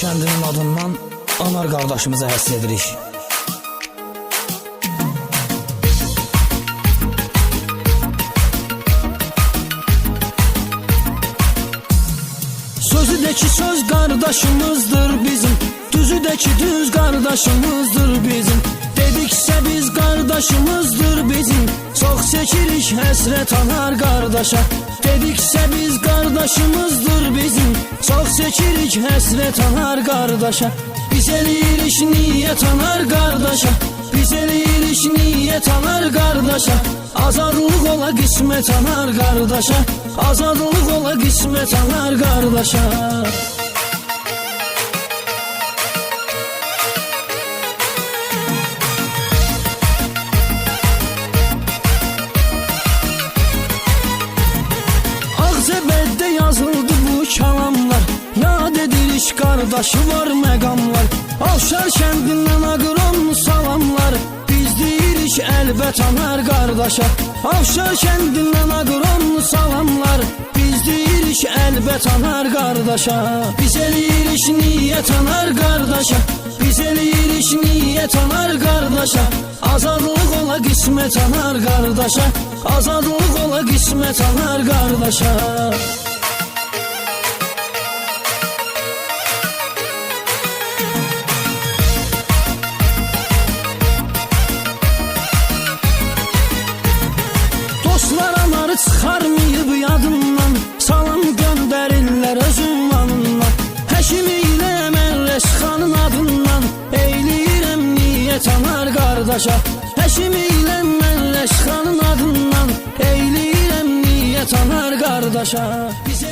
Kəndinin adından Anar qardaşımıza həsr edirik. Sözü de ki söz kardeşimizdir bizim. Düzü de ki düz kardeşimizdir bizim. Dedikse biz kardeşimizdir bizim. Çok seçirik həsret anar kardeşa Dedikse biz kardeşimizdir bizim. Çok seçirik həsret anar kardeşa Biz eləyirik niyet anar kardeşa Biz eləyirik niyet anar kardeşa Azadlıq ola qismət anar qardaşa Azadlıq ola qismət anar qardaşa kəlamlar Yad edirik qardaşı var məqamlar Avşar kəndindən aqıran salamlar Biz deyirik əlbət anar qardaşa Avşar kəndindən aqıran salamlar Biz deyirik əlbət anar qardaşa Biz eləyirik niyyət anar qardaşa Biz eləyirik niyyət anar qardaşa Azadlıq ola qismət anar qardaşa Azadlıq ola qismət anar qardaşa çıxarmayıb yadından Salam göndərirlər öz ünvanından Həkim ilə Mərrəş xanın adından. Eyləyirəm niyyət anar qardaşa Həkim ilə Mərrəş xanın adından. Eyləyirəm niyyət anar qardaşa Biz